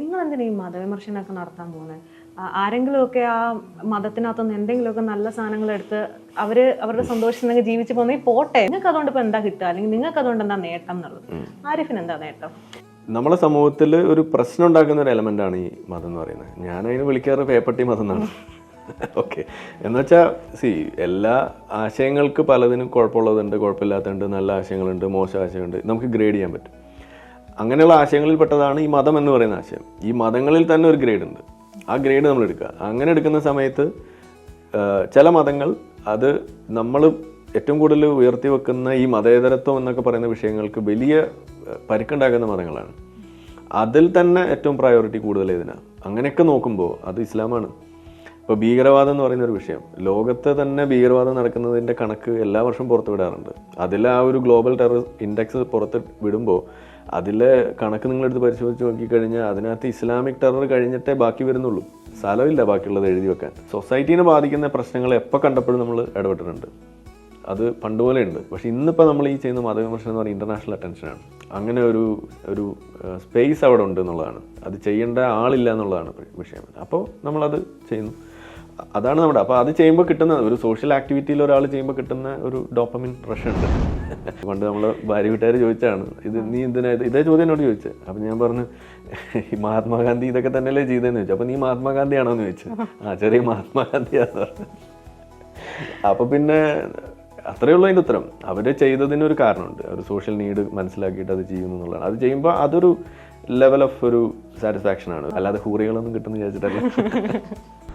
നിങ്ങൾ എന്തിനാ ഈ മതവിമർശനമൊക്കെ നടത്താൻ പോകുന്നത് ആരെങ്കിലുമൊക്കെ ആ മതത്തിനകത്തുനിന്ന് എന്തെങ്കിലുമൊക്കെ നല്ല സാധനങ്ങൾ എടുത്ത് അവർ അവരുടെ സന്തോഷത്തിനൊക്കെ ജീവിച്ച് പോകുന്നെങ്കിൽ പോട്ടെ. നിങ്ങൾക്ക് അതുകൊണ്ട് ഇപ്പൊ എന്താ കിട്ടുക? അല്ലെങ്കിൽ നിങ്ങൾക്ക് അതുകൊണ്ട് എന്താ നേട്ടം എന്നുള്ളത്? ആരിഫിന് എന്താ നേട്ടം? നമ്മളെ സമൂഹത്തിൽ ഒരു പ്രശ്നം ഉണ്ടാക്കുന്ന ഒരു എലമെന്റ് ആണ് ഈ മതം എന്ന് പറയുന്നത്. ഞാൻ അതിന് വിളിക്കാറ് പേപ്പട്ടി മതം എന്നാണ്. ഓക്കെ എന്ന് വെച്ചാൽ സി എല്ലാ ആശയങ്ങൾക്ക് പലതിനും കുഴപ്പമുള്ളതുണ്ട് കുഴപ്പമില്ലാത്തതുണ്ട് നല്ല ആശയങ്ങളുണ്ട് മോശം ആശയമുണ്ട് നമുക്ക് ഗ്രേഡ് ചെയ്യാൻ പറ്റും. അങ്ങനെയുള്ള ആശയങ്ങളിൽ പെട്ടതാണ് ഈ മതം എന്ന് പറയുന്ന ആശയം. ഈ മതങ്ങളിൽ തന്നെ ഒരു ഗ്രേഡ് ഉണ്ട്. ആ ഗ്രേഡ് നമ്മൾ എടുക്കുക. അങ്ങനെ എടുക്കുന്ന സമയത്ത് ചില മതങ്ങൾ അത് നമ്മൾ ഏറ്റവും കൂടുതൽ ഉയർത്തി വെക്കുന്ന ഈ മതേതരത്വം എന്നൊക്കെ പറയുന്ന വിഷയങ്ങൾക്ക് വലിയ പരിക്കുണ്ടാക്കുന്ന മതങ്ങളാണ്. അതിൽ തന്നെ ഏറ്റവും പ്രയോറിറ്റി കൂടുതൽ ഇതിനാണ് അങ്ങനെയൊക്കെ നോക്കുമ്പോൾ അത് ഇസ്ലാമാണ്. ഇപ്പോൾ ഭീകരവാദം എന്ന് പറയുന്ന ഒരു വിഷയം. ലോകത്ത് തന്നെ ഭീകരവാദം നടക്കുന്നതിന്റെ കണക്ക് എല്ലാ വർഷവും പുറത്ത് വിടാറുണ്ട് അതിൽ ആ ഒരു ഗ്ലോബൽ ടെറർ ഇൻഡെക്സ് പുറത്ത് വിടുമ്പോൾ അതിലെ കണക്ക് നിങ്ങളെടുത്ത് പരിശോധിച്ച് നോക്കിക്കഴിഞ്ഞാൽ അതിനകത്ത് ഇസ്ലാമിക് ടെറർ കഴിഞ്ഞിട്ടേ ബാക്കി വരുന്നുള്ളൂ. സ്ഥലമില്ല ബാക്കിയുള്ളത് എഴുതി വെക്കാൻ. സൊസൈറ്റീനെ ബാധിക്കുന്ന പ്രശ്നങ്ങൾ എപ്പോൾ കണ്ടപ്പോഴും നമ്മൾ ഇടപെട്ടിട്ടുണ്ട്. അത് പണ്ടുപോലെ ഉണ്ട്. പക്ഷെ ഇന്നിപ്പോൾ നമ്മൾ ഈ ചെയ്യുന്ന മതവിമർശനം എന്ന് പറയുന്നത് ഇന്റർനാഷണൽ അറ്റൻഷനാണ് അങ്ങനെ ഒരു ഒരു സ്പേസ് അവിടെ ഉണ്ട് എന്നുള്ളതാണ്. അത് ചെയ്യേണ്ട ആളില്ല എന്നുള്ളതാണ് വിഷയം. അപ്പോൾ നമ്മളത് ചെയ്യുന്നു. അതാണ് നമ്മുടെ അപ്പോൾ അത് ചെയ്യുമ്പോൾ കിട്ടുന്ന ഒരു സോഷ്യൽ ആക്ടിവിറ്റിയിൽ ഒരാൾ ചെയ്യുമ്പോൾ കിട്ടുന്ന ഒരു ഡോപ്പമിൻ റഷ് ഉണ്ട്. പണ്ട് നമ്മൾ ഭാര്യ വീട്ടുകാർ ചോദിച്ചാണ് ഇത് നീ എന്തിനാ ഇതേ? ചോദ്യം എന്നോട് ചോദിച്ചത് അപ്പം ഞാൻ പറഞ്ഞു ഈ മഹാത്മാഗാന്ധി ഇതൊക്കെ തന്നെയല്ലേ ചെയ്തതെന്ന് ചോദിച്ചു. അപ്പം നീ മഹാത്മാഗാന്ധിയാണോ എന്ന് ചോദിച്ചു. ആ ചെറിയ മഹാത്മാഗാന്ധിയാന്ന് പറഞ്ഞു. അപ്പൊ പിന്നെ അത്രയേ ഉള്ളൂ അതിന്റെ ഉത്തരം. അവർ ചെയ്തതിന് ഒരു കാരണമുണ്ട്. ഒരു സോഷ്യൽ നീഡ് മനസ്സിലാക്കിയിട്ട് അത് ചെയ്യുന്നു എന്നുള്ളതാണ്. അത് ചെയ്യുമ്പോൾ അതൊരു ലെവൽ ഓഫ് ഒരു സാറ്റിസ്ഫാക്ഷൻ ആണ്. അല്ലാതെ ഹൂറികളൊന്നും കിട്ടുന്ന വിചാരിച്ചിട്ടല്ല.